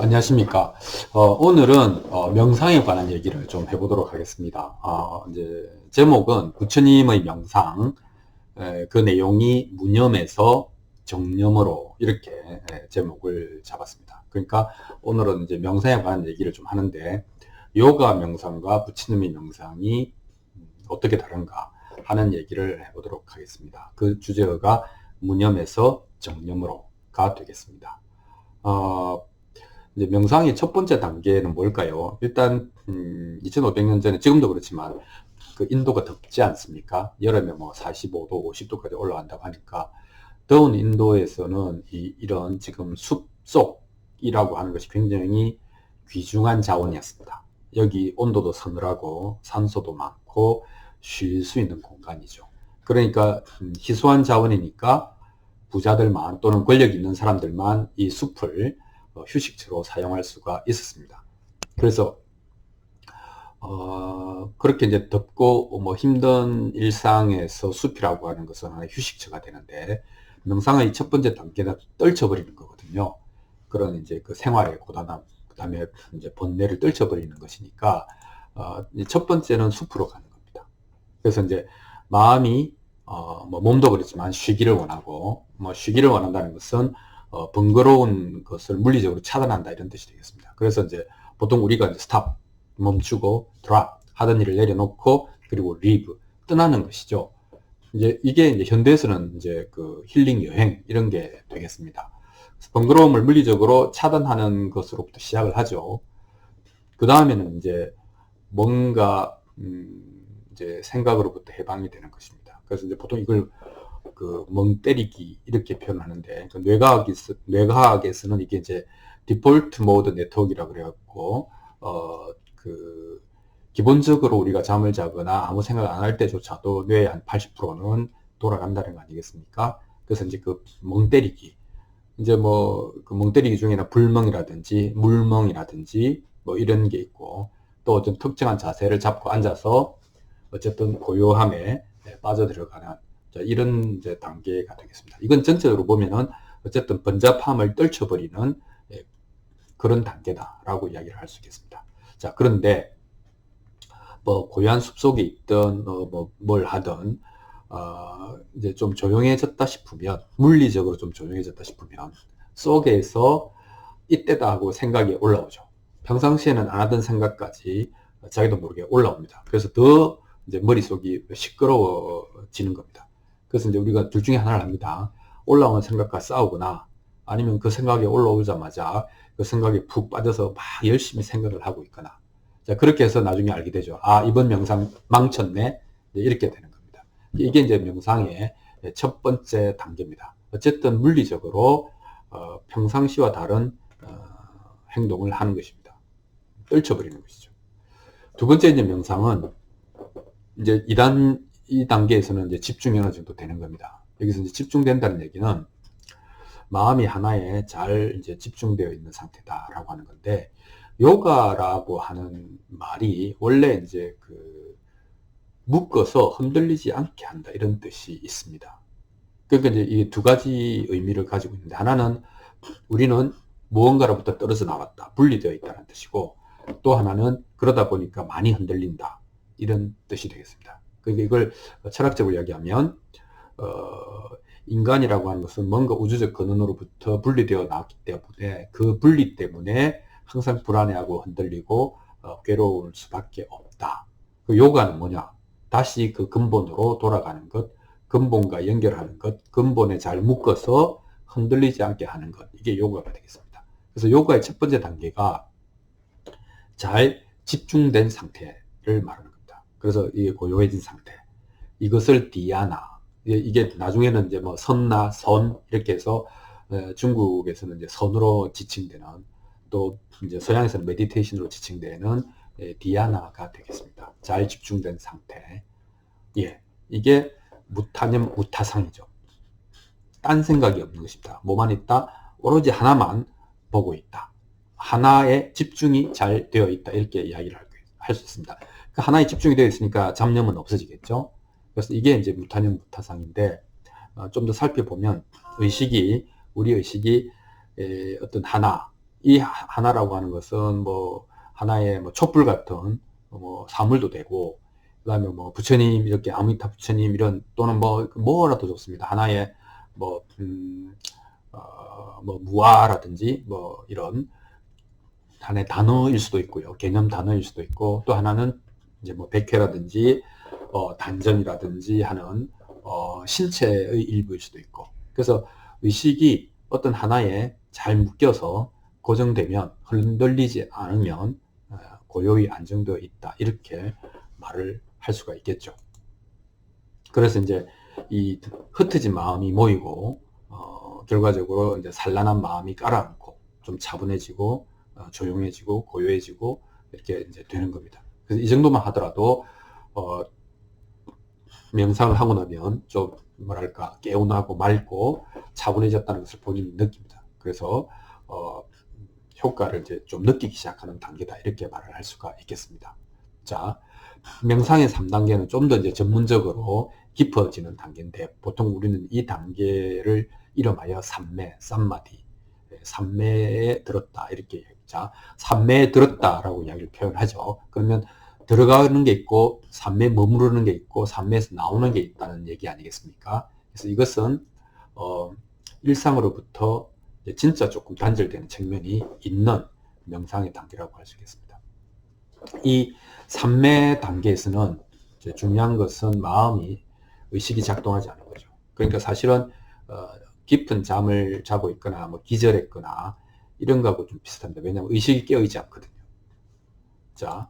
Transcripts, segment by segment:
안녕하십니까. 어, 오늘은 어, 명상에 관한 얘기를 좀 해보도록 하겠습니다. 어, 이제 제목은 부처님의 명상, 에, 그 내용이 무념에서 정념으로 이렇게 에, 제목을 잡았습니다. 그러니까 오늘은 이제 명상에 관한 얘기를 좀 하는데 요가 명상과 부처님의 명상이 어떻게 다른가 하는 얘기를 해보도록 하겠습니다. 그 주제가 무념에서 정념으로가 되겠습니다. 어, 이제 명상의 첫 번째 단계는 뭘까요? 일단 음, 2500년 전에 지금도 그렇지만 그 인도가 덥지 않습니까? 여름에 뭐 45도, 50도까지 올라간다고 하니까 더운 인도에서는 이, 이런 지금 숲속이라고 하는 것이 굉장히 귀중한 자원이었습니다. 여기 온도도 서늘하고 산소도 많고 쉴 수 있는 공간이죠. 그러니까 음, 희소한 자원이니까 부자들만 또는 권력 있는 사람들만 이 숲을 어, 휴식처로 사용할 수가 있었습니다. 그래서 어, 그렇게 이제 덥고 뭐 힘든 일상에서 숲이라고 하는 것은 하나의 휴식처가 되는데 명상의 첫 번째 단계는 떨쳐버리는 거거든요. 그런 이제 그 생활의 고단함, 그 다음에 이제 번뇌를 떨쳐버리는 것이니까 어, 첫 번째는 숲으로 가는 겁니다. 그래서 이제 마음이 어, 뭐 몸도 그렇지만 쉬기를 원하고 뭐 쉬기를 원한다는 것은 어, 번거로운 것을 물리적으로 차단한다 이런 뜻이 되겠습니다. 그래서 이제 보통 우리가 이제 스탑 멈추고 드랍 하던 일을 내려놓고 그리고 리브 떠나는 것이죠. 이제 이게 이제 현대에서는 이제 그 힐링 여행 이런 게 되겠습니다. 번거로움을 물리적으로 차단하는 것으로부터 시작을 하죠. 그 다음에는 이제 뭔가 음 이제 생각으로부터 해방이 되는 것입니다. 그래서 이제 보통 이걸 그 멍 때리기 이렇게 표현하는데 그 뇌과학에서, 뇌과학에서는 이게 이제 디폴트 모드 네트워크라고 그래갖고 어 그 기본적으로 우리가 잠을 자거나 아무 생각 안 할 때조차도 뇌의 한 80%는 돌아간다는 거 아니겠습니까? 그래서 이제 그 멍 때리기 이제 뭐 그 멍 때리기 중에는 불멍이라든지 물멍이라든지 뭐 이런 게 있고 또 어떤 특정한 자세를 잡고 앉아서 어쨌든 고요함에 빠져들어가는 자, 이런 이제 단계가 되겠습니다. 이건 전체적으로 보면은 어쨌든 번잡함을 떨쳐버리는 예, 그런 단계다라고 이야기를 할 수 있겠습니다. 자, 그런데 뭐 고요한 숲속에 있던 어, 뭐뭘 하든 어, 이제 좀 조용해졌다 싶으면 물리적으로 좀 조용해졌다 싶으면 속에서 이때다 하고 생각이 올라오죠. 평상시에는 안 하던 생각까지 자기도 모르게 올라옵니다. 그래서 더 이제 머릿속이 시끄러워지는 겁니다. 그래서 이제 우리가 둘 중에 하나를 합니다. 올라오는 생각과 싸우거나 아니면 그 생각이 올라오자마자 그 생각에 푹 빠져서 막 열심히 생각을 하고 있거나 자 그렇게 해서 나중에 알게 되죠. 아 이번 명상 망쳤네 이렇게 되는 겁니다. 이게 이제 명상의 첫 번째 단계입니다. 어쨌든 물리적으로 어, 평상시와 다른 어, 행동을 하는 것입니다. 떨쳐버리는 것이죠. 두 번째 이제 명상은 이제 2단 이 단계에서는 이제 집중이 어느 정도 되는 겁니다. 여기서 이제 집중된다는 얘기는 마음이 하나에 잘 이제 집중되어 있는 상태다라고 하는 건데 요가라고 하는 말이 원래 이제 그 묶어서 흔들리지 않게 한다 이런 뜻이 있습니다. 그러니까 이제 이 두 가지 의미를 가지고 있는데 하나는 우리는 무언가로부터 떨어져 나왔다 분리되어 있다는 뜻이고 또 하나는 그러다 보니까 많이 흔들린다 이런 뜻이 되겠습니다. 그러니까 이걸 철학적으로 이야기하면 어, 인간이라고 하는 것은 뭔가 우주적 근원으로부터 분리되어 나왔기 때문에 그 분리 때문에 항상 불안해하고 흔들리고 어, 괴로울 수밖에 없다. 그 요가는 뭐냐? 다시 그 근본으로 돌아가는 것, 근본과 연결하는 것, 근본에 잘 묶어서 흔들리지 않게 하는 것. 이게 요가가 되겠습니다. 그래서 요가의 첫 번째 단계가 잘 집중된 상태를 말하는 그래서 이게 고요해진 상태. 이것을 디아나. 이게 나중에는 이제 뭐 선나, 선, 이렇게 해서 어, 중국에서는 이제 선으로 지칭되는 또 이제 서양에서는 메디테이션으로 지칭되는 예, 디아나가 되겠습니다. 잘 집중된 상태. 예. 이게 무타념, 무타상이죠. 딴 생각이 없는 것입니다. 뭐만 있다? 오로지 하나만 보고 있다. 하나에 집중이 잘 되어 있다. 이렇게 이야기를 할 수 있습니다. 그 하나에 집중이 되어 있으니까 잡념은 없어지겠죠. 그래서 이게 이제 무타념 무타상인데 어, 좀 더 살펴보면 의식이 우리 의식이 에, 어떤 하나 이 하나라고 하는 것은 뭐 하나의 뭐 촛불 같은 뭐 사물도 되고 그다음에 뭐 부처님 이렇게 아미타 부처님 이런 또는 뭐 뭐라도 좋습니다. 하나의 뭐 음, 어, 뭐 무아라든지 뭐 이런 하나의 단어일 수도 있고요. 개념 단어일 수도 있고 또 하나는 이제 뭐 백회라든지 어, 단전이라든지 하는 어, 신체의 일부일 수도 있고 그래서 의식이 어떤 하나에 잘 묶여서 고정되면 흔들리지 않으면 어, 고요히 안정되어 있다 이렇게 말을 할 수가 있겠죠. 그래서 이제 이 흩어진 마음이 모이고 어, 결과적으로 이제 산란한 마음이 깔아앉고 좀 차분해지고 어, 조용해지고 고요해지고 이렇게 이제 되는 겁니다. 그래서 이 정도만 하더라도 어, 명상을 하고 나면 좀 뭐랄까 개운하고 맑고 차분해졌다는 것을 본인이 느낍니다. 그래서 어, 효과를 이제 좀 느끼기 시작하는 단계다 이렇게 말을 할 수가 있겠습니다. 자, 명상의 3단계는 좀 더 이제 전문적으로 깊어지는 단계인데 보통 우리는 이 단계를 이름하여 삼매, 쌈마디, 삼매에 들었다 이렇게 자, 삼매에 들었다라고 이야기를 표현하죠. 그러면 들어가는 게 있고 삼매에 머무르는 게 있고 삼매에서 나오는 게 있다는 얘기 아니겠습니까? 그래서 이것은 어, 일상으로부터 진짜 조금 단절되는 측면이 있는 명상의 단계라고 할 수 있겠습니다. 이 삼매 단계에서는 중요한 것은 마음이 의식이 작동하지 않은 거죠. 그러니까 사실은 어, 깊은 잠을 자고 있거나 뭐 기절했거나 이런 거하고 좀 비슷합니다. 왜냐하면 의식이 깨어있지 않거든요. 자,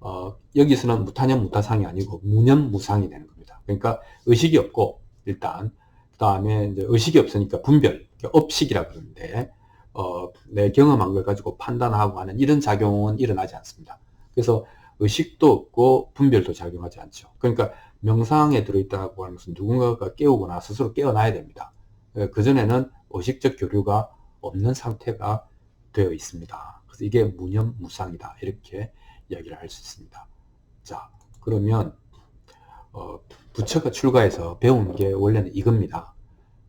어, 여기서는 무타념 무타상이 아니고 무념무상이 되는 겁니다. 그러니까 의식이 없고 일단 그 다음에 의식이 없으니까 분별, 업식이라 그러는데 어, 내 경험한 걸 가지고 판단하고 하는 이런 작용은 일어나지 않습니다. 그래서 의식도 없고 분별도 작용하지 않죠. 그러니까 명상에 들어있다고 하는 것은 누군가가 깨우거나 스스로 깨어나야 됩니다. 그전에는 의식적 교류가 없는 상태가 되어 있습니다. 그래서 이게 무념무상이다. 이렇게 이야기를 할 수 있습니다. 자, 그러면 어, 부처가 출가해서 배운 게 원래는 이겁니다.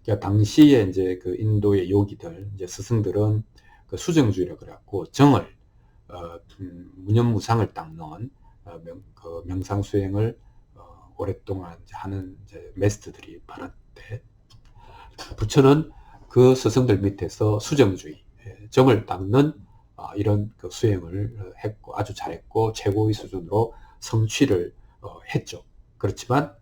그러니까 당시에 이제 그 인도의 요기들, 이제 스승들은 그 수정주의라 그래갖고 정을 어, 음, 무념무상을 닦는 어, 명, 그 명상 수행을 어, 오랫동안 하는 이제 메스트들이 많았는데 부처는 그 스승들 밑에서 수정주의, 예, 정을 닦는 어, 이런 그 수행을 했고 아주 잘했고 최고의 수준으로 성취를 어, 했죠. 그렇지만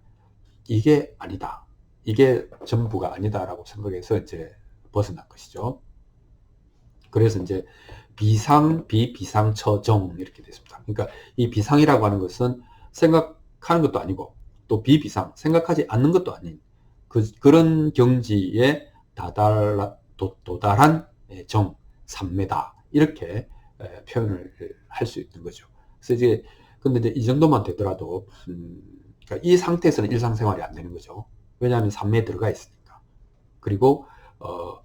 이게 아니다. 이게 전부가 아니다라고 생각해서 이제 벗어난 것이죠. 그래서 이제 비상, 비 비상, 처정 이렇게 됐습니다. 그러니까 이 비상이라고 하는 것은 생각하는 것도 아니고 또 비비상, 생각하지 않는 것도 아닌 그, 그런 경지에 다달, 도, 도달한 예, 정, 삼매다. 이렇게 표현을 할 수 있는 거죠. 그래서 이제, 근데 이제 이 정도만 되더라도, 음, 그러니까 이 상태에서는 일상생활이 안 되는 거죠. 왜냐하면 삼매에 들어가 있으니까. 그리고, 어,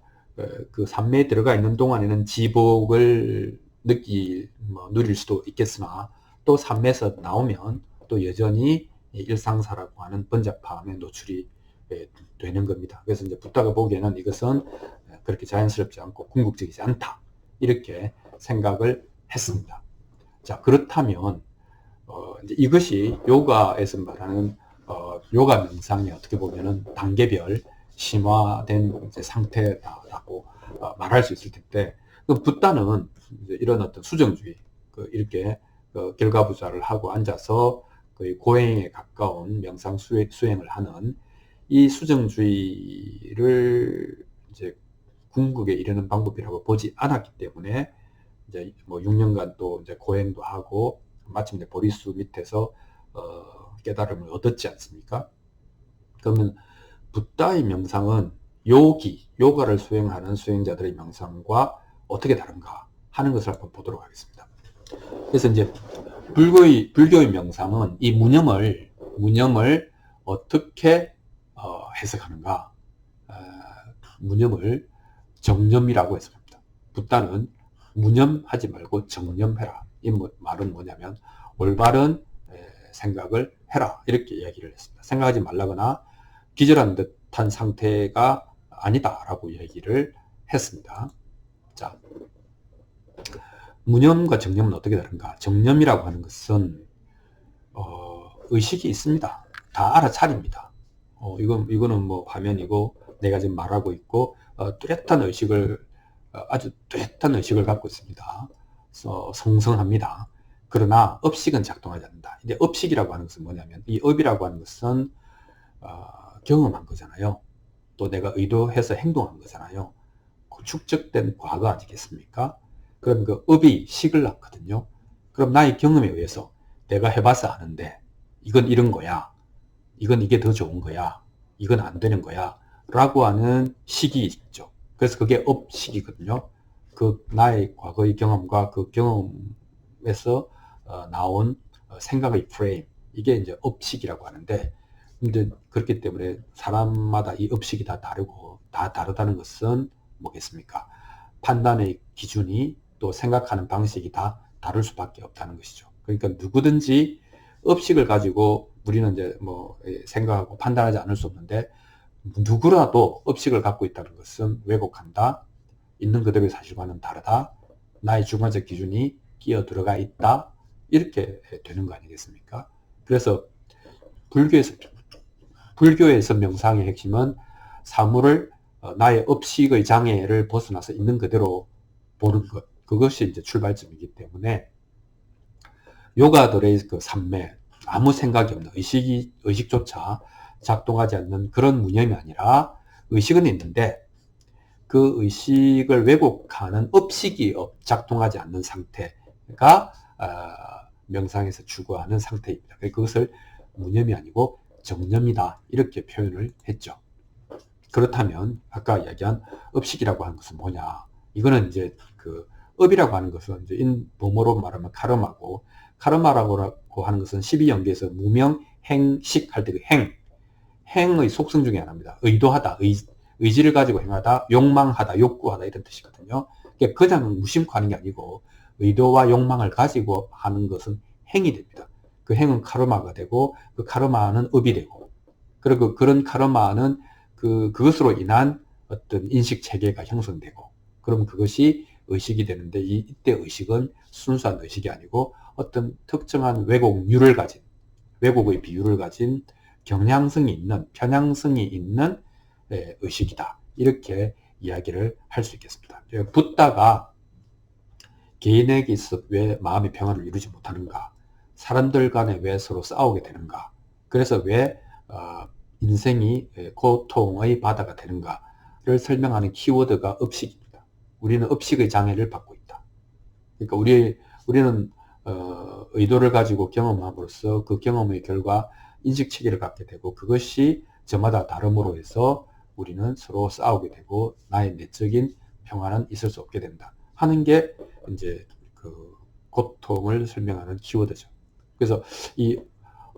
그 삼매에 들어가 있는 동안에는 지복을 느끼, 뭐, 누릴 수도 있겠으나, 또 삼매에서 나오면 또 여전히 일상사라고 하는 번잡함에 노출이 되는 겁니다. 그래서 이제 부다가 보기에는 이것은 그렇게 자연스럽지 않고 궁극적이지 않다. 이렇게 생각을 했습니다. 자, 그렇다면, 어, 이것이 요가에서 말하는, 어, 요가 명상이 어떻게 보면은 단계별 심화된 상태다라고 어, 말할 수 있을 텐데, 그 붓다는 이런 어떤 수정주의, 그 이렇게 그 결과부자를 하고 앉아서 거의 고행에 가까운 명상 수행을 하는 이 수정주의를 이제 궁극에 이르는 방법이라고 보지 않았기 때문에 이제 뭐 6년간 또 이제 고행도 하고 마침내 보리수 밑에서 어 깨달음을 얻었지 않습니까? 그러면 붓다의 명상은 요기, 요가를 수행하는 수행자들의 명상과 어떻게 다른가 하는 것을 한번 보도록 하겠습니다. 그래서 이제 불교의, 불교의 명상은 이 무념을, 무념을 어떻게 어, 해석하는가? 어, 무념을 정념이라고 해석합니다. 붓다는 무념하지 말고 정념해라. 이 뭐, 말은 뭐냐면 올바른 생각을 해라. 이렇게 이야기를 했습니다. 생각하지 말라거나 기절한 듯한 상태가 아니다라고 얘기를 했습니다. 자, 무념과 정념은 어떻게 다른가? 정념이라고 하는 것은 어, 의식이 있습니다. 다 알아차립니다. 어, 이건 이거는 뭐 화면이고 내가 지금 말하고 있고 어, 뚜렷한 의식을 어, 아주 뚜렷한 의식을 갖고 있습니다. 어, 성성합니다. 그러나 업식은 작동하지 않는다. 이제 업식이라고 하는 것은 뭐냐면 이 업이라고 하는 것은 어, 경험한 거잖아요. 또 내가 의도해서 행동한 거잖아요. 그 축적된 과거 아니겠습니까? 그럼 그 업이 식을 낳거든요. 그럼 나의 경험에 의해서 내가 해봐서 아는데 이건 이런 거야. 이건 이게 더 좋은 거야. 이건 안 되는 거야. 라고 하는 식이 있죠. 그래서 그게 업식이거든요. 그 나의 과거의 경험과 그 경험에서 어, 나온 어, 생각의 프레임 이게 이제 업식이라고 하는데 근데 그렇기 때문에 사람마다 이 업식이 다 다르고 다 다르다는 것은 뭐겠습니까? 판단의 기준이 또 생각하는 방식이 다 다를 수밖에 없다는 것이죠. 그러니까 누구든지 업식을 가지고 우리는 이제 뭐 예, 생각하고 판단하지 않을 수 없는데 누구라도 업식을 갖고 있다는 것은 왜곡한다. 있는 그대로의 사실과는 다르다. 나의 주관적 기준이 끼어 들어가 있다. 이렇게 되는 거 아니겠습니까? 그래서 불교에서 불교에서 명상의 핵심은 사물을 어, 나의 업식의 장애를 벗어나서 있는 그대로 보는 것. 그것이 이제 출발점이기 때문에 요가들의 그 삼매, 아무 생각이 없는 의식이, 의식조차 작동하지 않는 그런 무념이 아니라 의식은 있는데 그 의식을 왜곡하는 업식이 작동하지 않는 상태가 아, 명상에서 추구하는 상태입니다. 그것을 무념이 아니고 정념이다 이렇게 표현을 했죠. 그렇다면 아까 이야기한 업식이라고 하는 것은 뭐냐? 이거는 이제 그 업이라고 하는 것은 이제 인 범어로 말하면 카르마고 카르마라고 하는 것은 12연계에서 무명, 행식 할 때 그 행, 행의 속성 중에 하나입니다. 의도하다, 의, 의지를 가지고 행하다, 욕망하다, 욕구하다 이런 뜻이거든요. 그러니까 그냥 무심코 하는 게 아니고 의도와 욕망을 가지고 하는 것은 행이 됩니다. 그 행은 카르마가 되고 그 카르마는 업이 되고 그리고 그런 카르마는 그 그것으로 인한 어떤 인식 체계가 형성되고 그러면 그것이 의식이 되는데 이, 이때 의식은 순수한 의식이 아니고 어떤 특정한 왜곡률을 가진 왜곡의 비율을 가진 경향성이 있는 편향성이 있는 예, 의식이다 이렇게 이야기를 할 수 있겠습니다. 붓다가 개인에게 있어 왜 마음의 평화를 이루지 못하는가 사람들 간에 왜 서로 싸우게 되는가 그래서 왜 어, 인생이 예, 고통의 바다가 되는가를 설명하는 키워드가 업식입니다. 우리는 업식의 장애를 받고 있다. 그러니까 우리 우리는 어, 의도를 가지고 경험함으로써 그 경험의 결과 인식 체계를 갖게 되고 그것이 저마다 다름으로 해서 우리는 서로 싸우게 되고 나의 내적인 평화는 있을 수 없게 된다 하는 게 이제 그 고통을 설명하는 키워드죠. 그래서 이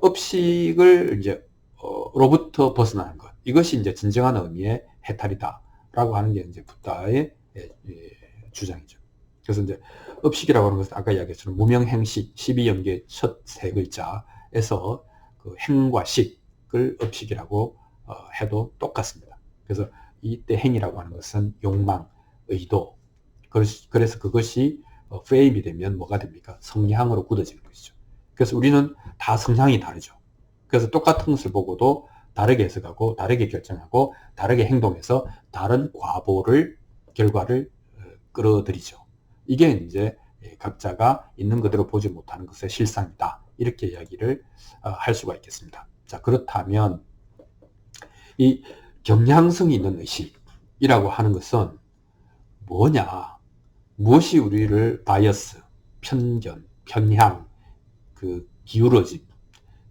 업식을 이제 어, 로부터 벗어나는 것 이것이 이제 진정한 의미의 해탈이다라고 하는 게 이제 부다의 예, 예, 주장이죠. 그래서 이제 업식이라고 하는 것은 아까 이야기했지만 무명행식 12연계 첫 세 글자에서 그 행과 식을 업식이라고 어, 해도 똑같습니다. 그래서 이때 행이라고 하는 것은 욕망, 의도. 그래서 그것이 어, 프레임이 되면 뭐가 됩니까? 성향으로 굳어지는 것이죠. 그래서 우리는 다 성향이 다르죠. 그래서 똑같은 것을 보고도 다르게 해석하고 다르게 결정하고 다르게 행동해서 다른 과보를 결과를 어, 끌어들이죠. 이게 이제 각자가 있는 그대로 보지 못하는 것의 실상이다. 이렇게 이야기를 어, 할 수가 있겠습니다. 자, 그렇다면 이 경향성이 있는 의식이라고 하는 것은 뭐냐? 무엇이 우리를 바이어스, 편견, 편향, 그 기울어짐,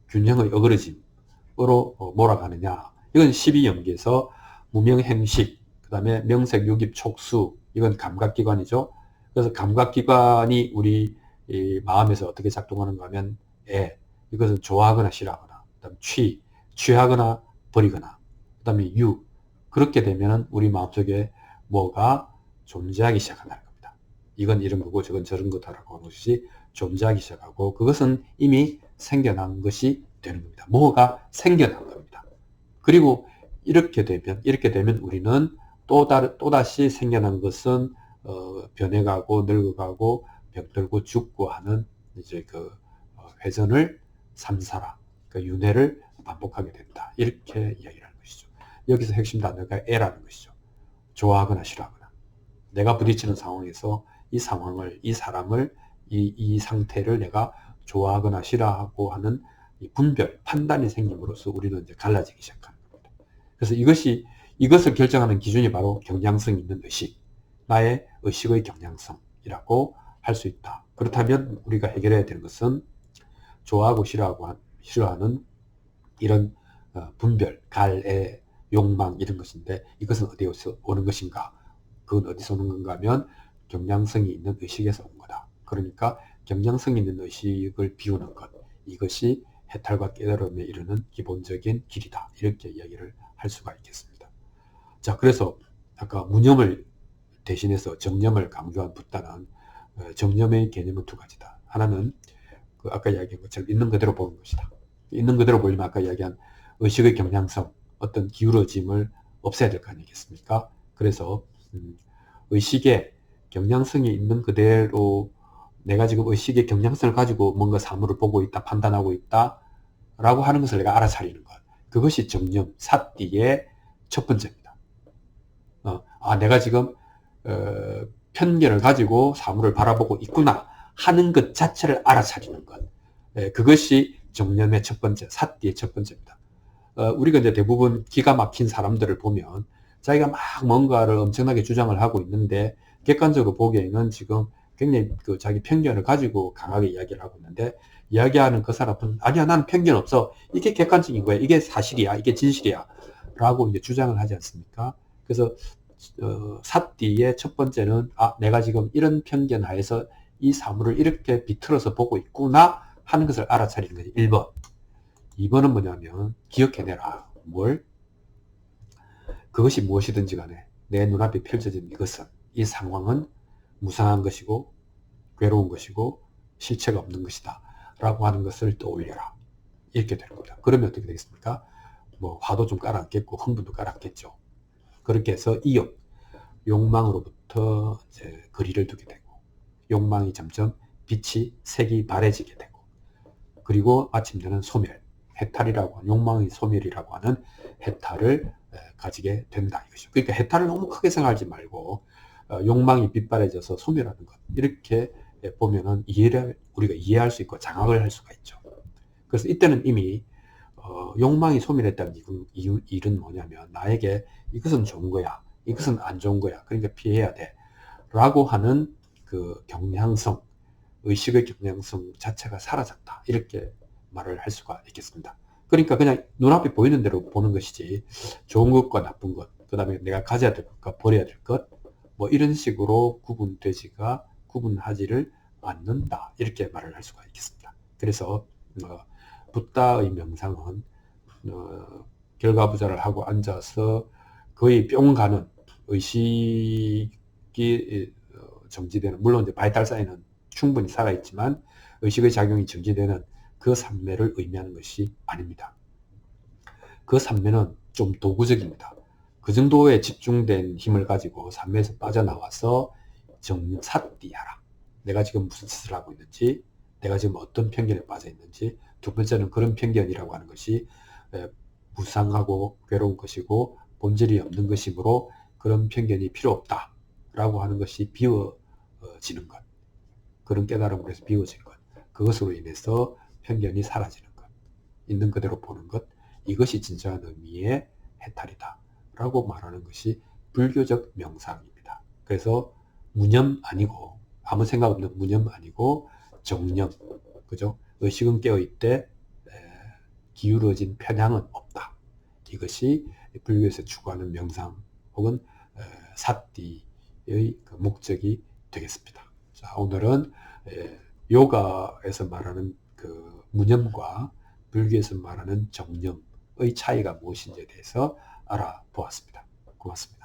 균형의 어그러짐으로 어, 몰아가느냐? 이건 12연기에서 무명행식, 그 다음에 명색유깁 촉수, 이건 감각기관이죠. 그래서 감각기관이 우리 마음에서 어떻게 작동하는가 하면 애, 이것은 좋아하거나 싫어하거나, 그 다음 취, 취하거나 버리거나, 그 다음에 유, 그렇게 되면 우리 마음속에 뭐가 존재하기 시작한다는 겁니다. 이건 이런 거고 저건 저런 거다라고 하는 것이 존재하기 시작하고 그것은 이미 생겨난 것이 되는 겁니다. 뭐가 생겨난 겁니다. 그리고 이렇게 되면 이렇게 되면 우리는 또 다른 또 다시 생겨난 것은 어, 변해가고 늙어가고 병들고 죽고 하는 이제 그 어, 회전을 삼사라, 그 윤회를 반복하게 된다. 이렇게 이야기를 하는 것이죠. 여기서 핵심 단어가 애라는 것이죠. 좋아하거나 싫어하거나. 내가 부딪히는 상황에서 이 상황을, 이 사람을, 이, 이 상태를 내가 좋아하거나 싫어하고 하는 이 분별, 판단이 생김으로써 우리는 이제 갈라지기 시작하는 겁니다. 그래서 이것이, 이것을 결정하는 기준이 바로 경향성 있는 의식, 나의 의식의 경향성이라고 할 수 있다. 그렇다면 우리가 해결해야 되는 것은 좋아하고 싫어하고, 싫어하는 이런 어, 분별, 갈애, 욕망 이런 것인데 이것은 어디에서 오는 것인가? 그건 어디서 오는 건가 하면 경향성이 있는 의식에서 온 거다. 그러니까 경향성 있는 의식을 비우는 것 이것이 해탈과 깨달음에 이르는 기본적인 길이다. 이렇게 이야기를 할 수가 있겠습니다. 자, 그래서 아까 무념을 대신해서 정념을 강조한 붓다는 어, 정념의 개념은 두 가지다. 하나는 그 아까 이야기한 것처럼 있는 그대로 보는 것이다. 있는 그대로 보이면 아까 이야기한 의식의 경향성, 어떤 기울어짐을 없애야 될 거 아니겠습니까? 그래서 음, 의식의 경향성이 있는 그대로 내가 지금 의식의 경향성을 가지고 뭔가 사물을 보고 있다, 판단하고 있다, 라고 하는 것을 내가 알아차리는 것. 그것이 정념, 사띠의 첫 번째입니다. 어, 아, 내가 지금, 어, 편견을 가지고 사물을 바라보고 있구나 하는 것 자체를 알아차리는 것. 예, 그것이 정념의 첫 번째, 사띠의 첫 번째입니다. 어, 우리가 이제 대부분 기가 막힌 사람들을 보면 자기가 막 뭔가를 엄청나게 주장을 하고 있는데 객관적으로 보기에는 지금 굉장히 그 자기 편견을 가지고 강하게 이야기를 하고 있는데 이야기하는 그 사람은 아니야 나는 편견 없어. 이게 객관적인 거야. 이게 사실이야. 이게 진실이야. 라고 이제 주장을 하지 않습니까? 그래서 어, 사띠의 첫 번째는 아 내가 지금 이런 편견 하에서 이 사물을 이렇게 비틀어서 보고 있구나 하는 것을 알아차리는 거지. 1번. 2번은 뭐냐면 기억해내라. 뭘? 그것이 무엇이든지 간에 내 눈앞에 펼쳐진 이것은 이 상황은 무상한 것이고 괴로운 것이고 실체가 없는 것이다 라고 하는 것을 떠올려라. 이렇게 되는 겁니다. 그러면 어떻게 되겠습니까? 뭐 화도 좀 깔았겠고 흥분도 깔았겠죠. 그렇게 해서 이욕 욕망으로부터 이제 거리를 두게 되고 욕망이 점점 빛이 색이 바래지게 되고 그리고 마침내는 소멸 해탈이라고 욕망의 소멸이라고 하는 해탈을 가지게 된다 이것이죠. 그러니까 해탈을 너무 크게 생각하지 말고 어, 욕망이 빗발해져서 소멸하는 것 이렇게 보면은 이해를 우리가 이해할 수 있고 장악을 할 수가 있죠. 그래서 이때는 이미 어, 욕망이 소멸했다는 이유, 일은 뭐냐면 나에게 이것은 좋은 거야, 이것은 안 좋은 거야, 그러니까 피해야 돼, 라고 하는 그 경향성, 의식의 경향성 자체가 사라졌다 이렇게 말을 할 수가 있겠습니다. 그러니까 그냥 눈앞에 보이는 대로 보는 것이지 좋은 것과 나쁜 것, 그 다음에 내가 가져야 될 것과 버려야 될 것, 뭐 이런 식으로 구분되지가 구분하지를 않는다 이렇게 말을 할 수가 있겠습니다. 그래서 어, 붓다의 명상은 어, 결과부자를 하고 앉아서 거의 뿅 가는 의식이 어, 정지되는 물론 이제 바이탈 사인은 충분히 살아있지만 의식의 작용이 정지되는 그 삼매를 의미하는 것이 아닙니다. 그 삼매는 좀 도구적입니다. 그 정도의 집중된 힘을 가지고 삼매에서 빠져나와서 정사띠하라. 내가 지금 무슨 짓을 하고 있는지, 내가 지금 어떤 편견에 빠져 있는지, 두 번째는 그런 편견이라고 하는 것이 무상하고 괴로운 것이고 본질이 없는 것이므로 그런 편견이 필요 없다. 라고 하는 것이 비워 지는 것. 그런 깨달음으로 해서 비워진 것. 그것으로 인해서 편견이 사라지는 것, 있는 그대로 보는 것, 이것이 진정한 의미의 해탈이다. 라고 말하는 것이 불교적 명상입니다. 그래서 무념 아니고, 아무 생각 없는 무념 아니고, 정념, 그죠? 의식은 깨어있되, 기울어진 편향은 없다. 이것이 불교에서 추구하는 명상 혹은 사띠의 그 목적이 되겠습니다. 자, 오늘은 요가에서 말하는 그 무념과 불교에서 말하는 정념의 차이가 무엇인지에 대해서 알아보았습니다. 고맙습니다.